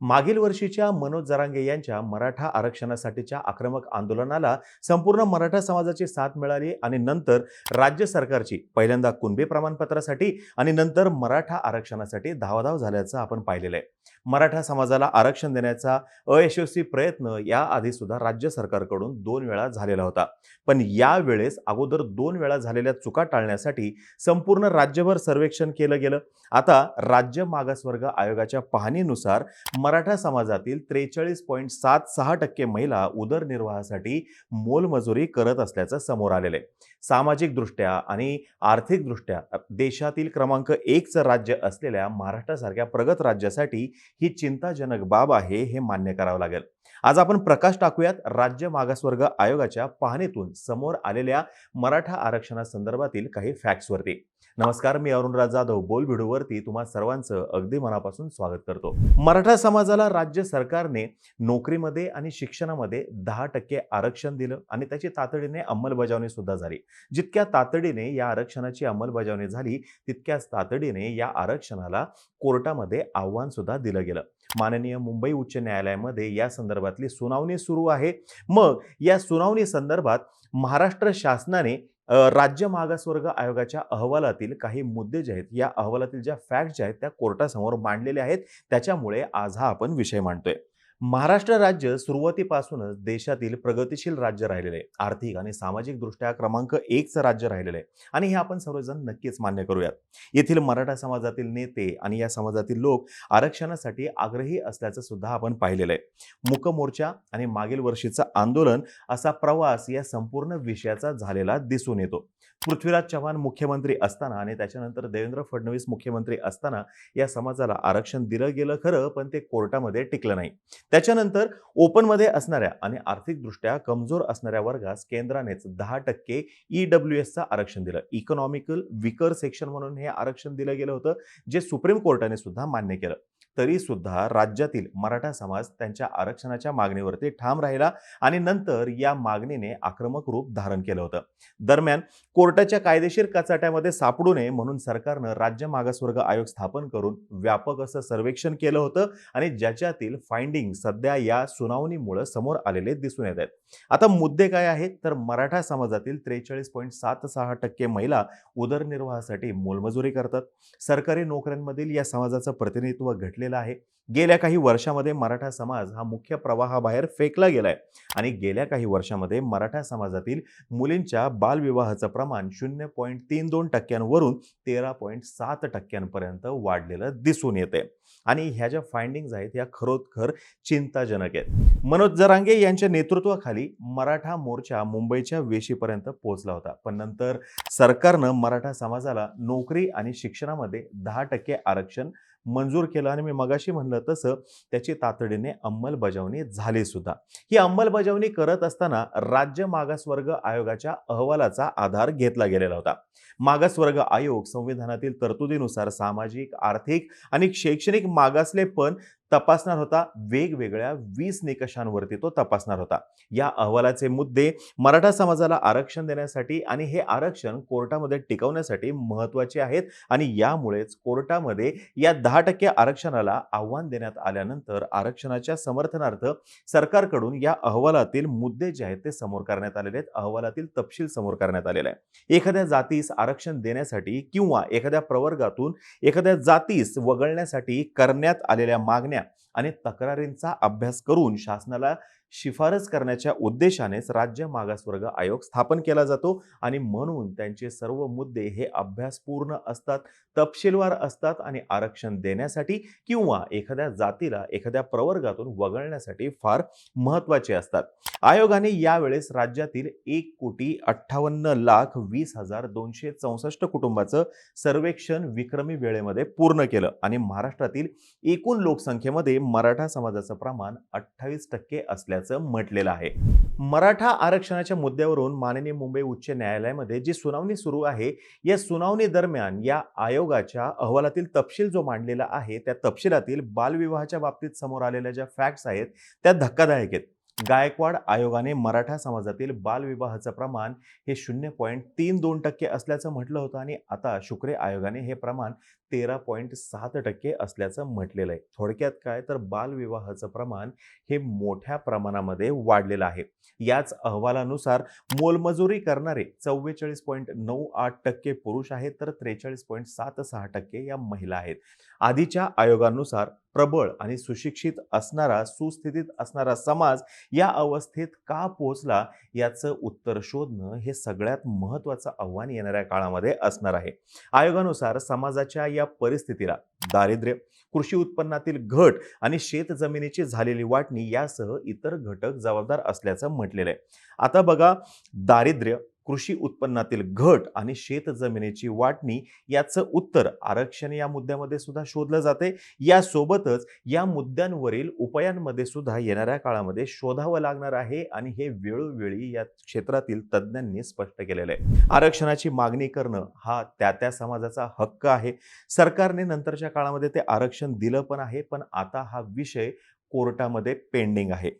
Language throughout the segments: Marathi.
मागील वर्षीच्या मनोज जरांगे यांच्या मराठा आरक्षणासाठीच्या आक्रमक आंदोलनाला संपूर्ण मराठा समाजाची साथ मिळाली आणि नंतर राज्य सरकारची पहिल्यांदा कुणबी प्रमाणपत्रासाठी आणि नंतर मराठा आरक्षणासाठी धावाधाव झाल्याचं आपण पाहिलेलं आहे. मराठा समाजाला आरक्षण देण्याचा अयशस्वी प्रयत्न याआधी सुद्धा राज्य सरकारकडून दोन वेळा झालेला होता. पण यावेळेस अगोदर दोन वेळा झालेल्या चुका टाळण्यासाठी संपूर्ण राज्यभर सर्वेक्षण केलं गेलं. आता राज्य मागासवर्ग आयोगाच्या पाहणीनुसार मराठा समाजातील त्रेचाळीस पॉईंट सात सहा टक्के महिला उदरनिर्वाहासाठी मोलमजुरी करत असल्याचं समोर आलेलं आहे. सामाजिकदृष्ट्या आणि आर्थिकदृष्ट्या देशातील क्रमांक एकचं राज्य असलेल्या महाराष्ट्रासारख्या प्रगत राज्यासाठी ही चिंताजनक बाब आहे हे मान्य करावं लागेल. आज आपण प्रकाश टाकूयात राज्य मागासवर्ग आयोगाच्या पाहणीतून समोर आलेल्या मराठा आरक्षणासंदर्भातील काही फॅक्ट्सवरती नमस्कार मी अरुणराज जाधव बोल व्हिडिओवरती तुम्हा सर्वांचं अगदी मनापासून स्वागत करतो. मराठा समाजाला राज्य सरकारने नोकरीमध्ये आणि शिक्षणामध्ये दहा टक्के आरक्षण दिलं आणि त्याची तातडीने अंमलबजावणी सुद्धा झाली. जितक्या तातडीने या आरक्षणाची अंमलबजावणी झाली तितक्याच तातडीने या आरक्षणाला कोर्टामध्ये आव्हान सुद्धा दिलं गेलं. माननीय मुंबई उच्च न्यायालयामध्ये या संदर्भातली सुनावणी सुरू आहे. मग या सुनावणी संदर्भात महाराष्ट्र शासनाने राज्य मागासवर्ग आयोगाच्या अहवालातील काही मुद्दे जे आहेत या अहवालातील ज्या फॅक्ट ज्या आहेत त्या कोर्टासमोर मांडलेल्या आहेत. त्याच्यामुळे आज हा आपण विषय मांडतोय. महाराष्ट्र राज्य सुरुवातीपासूनच देशातील प्रगतिशील राज्य राहिलेले आहे. आर्थिक आणि सामाजिक दृष्ट्या क्रमांक एकचं राज्य राहिलेलं आहे. आणि हे आपण सर्वजण नक्कीच मान्य करूयात. येथील मराठा समाजातील नेते आणि या समाजातील लोक आरक्षणासाठी आग्रही असल्याचं सुद्धा आपण पाहिलेलं आहे. मुक मोर्चा आणि मागील वर्षीचं आंदोलन असा प्रवास या संपूर्ण विषयाचा झालेला दिसून येतो. पृथ्वीराज चव्हाण मुख्यमंत्री असताना आणि त्याच्यानंतर देवेंद्र फडणवीस मुख्यमंत्री असताना या समाजाला आरक्षण दिलं गेलं खरं पण ते कोर्टामध्ये टिकलं नाही. त्याच्यानंतर ओपनमध्ये असणाऱ्या आणि आर्थिकदृष्ट्या कमजोर असणाऱ्या वर्गास केंद्रानेच दहा टक्के ई डब्ल्यू एसचं आरक्षण दिलं. इकॉनॉमिकल विकर सेक्शन म्हणून हे आरक्षण दिलं गेलं होतं जे सुप्रीम कोर्टाने सुद्धा मान्य केलं. तरीसुद्धा राज्यातील मराठा समाज त्यांच्या आरक्षणाच्या मागणीवरती ठाम राहिला आणि नंतर या मागणीने आक्रमक रूप धारण केलं होतं. दरम्यान कोर्टाच्या कायदेशीर कचाट्यामध्ये सापडू नये म्हणून सरकारनं राज्य मागासवर्ग आयोग स्थापन करून व्यापक असं सर्वेक्षण केलं होतं आणि ज्याच्यातील फाइंडिंग सध्या या सुनावणीमुळे समोर आलेले दिसून येत आहेत. आता मुद्दे काय आहेत? तर मराठा समाजातील त्रेचाळीस पॉईंट सात सहा टक्के महिला उदरनिर्वाहासाठी मोलमजुरी करतात. सरकारी नोकऱ्यांमधील या समाजाचं प्रतिनिधित्व घटले घटलेलं आहे. गेल्या काही वर्षामध्ये मराठा समाज हा मुख्य प्रवाहाबाहेर फेकला गेलाय. आणि गेल्या काही वर्षामध्ये मराठा समाजातील मुलींच्या बालविवाहाचं प्रमाण शून्य पॉईंट तीन दोन टक्क्यांवरून तेरा पॉईंट सात टक्क्यांपर्यंत वाढलेलं दिसून येते आणि ह्या ज्या फाइंडिंग्ज आहेत ह्या खरोखर चिंताजनक आहेत. मनोज जरांगे यांच्या नेतृत्वाखाली मराठा मोर्चा मुंबईच्या वेशीपर्यंत पोहोचला होता. पण नंतर सरकारनं मराठा समाजाला नोकरी आणि शिक्षणामध्ये दहा टक्के आरक्षण मंजूर केलं आणि मी मगाशी म्हणलं तसं त्याची तातडीने अंमलबजावणी झाली सुद्धा. ही अंमलबजावणी करत असताना राज्य मागासवर्ग आयोगाच्या अहवालाचा आधार घेतला गेलेला होता. मागासवर्ग आयोग संविधानातील तरतुदीनुसार सामाजिक आर्थिक आणि शैक्षणिक मागासलेपण तपासणार होता. वेगवेगळ्या वीस निकषांवरती तो तपासणार होता. या अहवालाचे मुद्दे मराठा समाजाला आरक्षण देण्यासाठी आणि हे आरक्षण कोर्टामध्ये टिकवण्यासाठी महत्त्वाचे आहेत आणि यामुळेच कोर्टामध्ये या दहा टक्के आरक्षणाला आव्हान देण्यात आल्यानंतर आरक्षणाच्या समर्थनार्थ सरकारकडून या अहवालातील मुद्दे जे आहेत ते समोर करण्यात आलेले आहेत. अहवालातील तपशील समोर करण्यात आलेला आहे एखाद्या जातीस आरक्षण देण्यासाठी किंवा एखाद्या प्रवर्गातून एखाद्या जातीस वगळण्यासाठी करण्यात आलेल्या मागण्या आणि तक्रारींचा अभ्यास करून शासनाला शिफारस करण्याच्या उद्देशानेच राज्य मागासवर्ग आयोग स्थापन केला जातो आणि म्हणून त्यांचे सर्व मुद्दे हे अभ्यासपूर्ण असतात तपशीलवार असतात आणि आरक्षण देण्यासाठी किंवा एखाद्या जातीला एखाद्या प्रवर्गातून वगळण्यासाठी फार महत्त्वाचे असतात. आयोगाने यावेळेस राज्यातील एक कोटी अठ्ठावन्न लाख वीस हजार दोनशे चौसष्ट कुटुंबाचं सर्वेक्षण विक्रमी वेळेमध्ये पूर्ण केलं आणि महाराष्ट्रातील एकूण लोकसंख्येमध्ये मराठा समाजाचं प्रमाण अठ्ठावीस टक्के असल्याचं म्हटलेलं आहे. मराठा आरक्षणाच्या मुद्द्यावरून माननीय मुंबई उच्च न्यायालयामध्ये जी सुनावणी सुरू आहे या सुनावणी दरम्यान या आयोगाच्या अहवालातील तपशील जो मांडलेला आहे त्या तपशिलातील बालविवाहाच्या बाबतीत समोर आलेल्या ज्या फॅक्ट्स आहेत त्या धक्कादायक आहेत. गायकवाड आयोगाने मराठा समाजातील बालविवाहाचं प्रमाण हे शून्य पॉईंट तीन दोन टक्के असल्याचं म्हटलं होतं आणि आता शुक्रे आयोगाने हे प्रमाण तेरा पॉईंट सात टक्के असल्याचं म्हटलेलं आहे. थोडक्यात काय? तर बालविवाहाचं प्रमाण हे मोठ्या प्रमाणामध्ये वाढलेलं आहे. याच अहवालानुसार मोलमजुरी करणारे चव्वेचाळीस पॉईंट नऊ आठ टक्के पुरुष आहेत तर त्रेचाळीस पॉईंट सात सहा टक्के या महिला आहेत. आधीच्या आयोगानुसार प्रबळ आणि सुशिक्षित असणारा सुस्थितीत असणारा समाज या अवस्थेत का पोहोचला याचं उत्तर शोधणं हे सगळ्यात महत्त्वाचं आव्हान येणाऱ्या काळामध्ये असणार आहे. आयोगानुसार समाजाच्या या परिस्थितीला दारिद्र्य कृषी उत्पन्नातील घट आणि शेत जमिनीची झालेली वाटणी यासह इतर घटक जबाबदार असल्याचं म्हटलेलं आहे. आता बघा दारिद्र्य कृषी उत्पन्नातील घट आणि शेत जमिनीची वाटणी याचं उत्तर आरक्षण या मुद्द्यामध्ये सुद्धा शोधलं जाते. यासोबतच या मुद्द्यांवरील उपायांमध्ये सुद्धा येणाऱ्या काळामध्ये शोधावं लागणार आहे आणि हे वेळोवेळी या क्षेत्रातील तज्ज्ञांनी स्पष्ट केलेलं आहे. आरक्षणाची मागणी करणं हा त्या त्या समाजाचा हक्क आहे. सरकारने नंतरच्या काळामध्ये ते आरक्षण दिलं पण आहे पण आता हा विषय कोर्टामध्ये पेंडिंग आहे.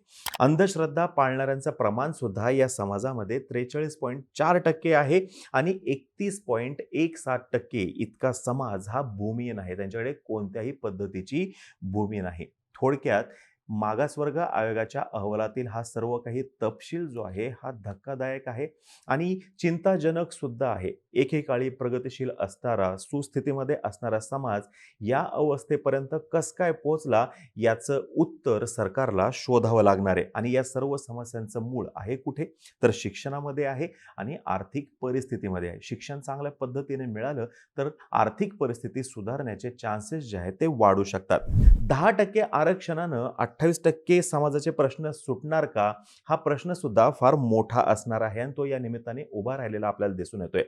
अंधश्रद्धा पाळणाऱ्यांचं प्रमाण सुद्धा या समाजामध्ये त्रेचाळीस पॉईंट चार टक्के आहे आणि एकतीस पॉईंट एक सात टक्के इतका समाज हा भूमिहीन आहे. त्यांच्याकडे कोणत्याही पद्धतीची भूमी नाही. थोडक्यात मागासवर्ग आयोगाच्या अहवालातील हा सर्व काही तपशील जो आहे हा धक्कादायक आहे आणि चिंताजनक सुद्धा आहे. एकेकाळी प्रगतिशील असणारा सुस्थितीमध्ये असणारा समाज या अवस्थेपर्यंत कस काय पोहोचला याचं उत्तर सरकारला शोधावं लागणार आहे आणि या सर्व समस्यांचं मूळ आहे कुठे? तर शिक्षणामध्ये आहे आणि आर्थिक परिस्थितीमध्ये आहे. शिक्षण चांगल्या पद्धतीने मिळालं तर आर्थिक परिस्थिती सुधारण्याचे चान्सेस जे आहेत ते वाढू शकतात. दहा टक्के आरक्षणानं अठ्ठावीस टक्के समाजाचे प्रश्न सुटणार का? हा प्रश्न सुद्धा फार मोठा असणार आहे आणि तो या निमित्ताने उभा राहिलेला आपल्याला दिसून येतोय.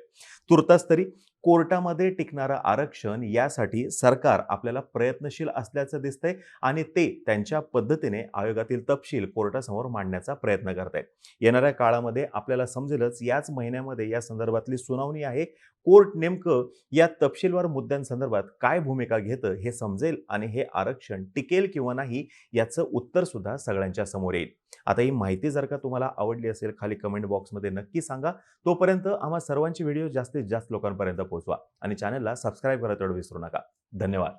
तुर्तास तरी कोर्टामध्ये टिकणारं आरक्षण यासाठी सरकार आपल्याला प्रयत्नशील असल्याचं दिसतंय आणि ते त्यांच्या पद्धतीने आयोगातील तपशील कोर्टासमोर मांडण्याचा प्रयत्न करत आहेत येणाऱ्या काळामध्ये आपल्याला समजेलच याच महिन्यामध्ये या संदर्भातली सुनावणी आहे. कोर्ट नेमकं या तपशीलवार मुद्द्यांसंदर्भात काय भूमिका घेतं हे समजेल आणि हे आरक्षण टिकेल किंवा नाही याचं उत्तर सुद्धा सगळ्यांच्या समोर येईल. आता ही माहिती जर का तुम्हाला आवडली असेल खाली कमेंट बॉक्समध्ये नक्की सांगा. तोपर्यंत आम्हा सर्वांची व्हिडिओ जास्तीत जास्त लोकांपर्यंत पोहोचवा आणि चॅनलला सबस्क्राईब करायला तेवढं विसरू नका. धन्यवाद.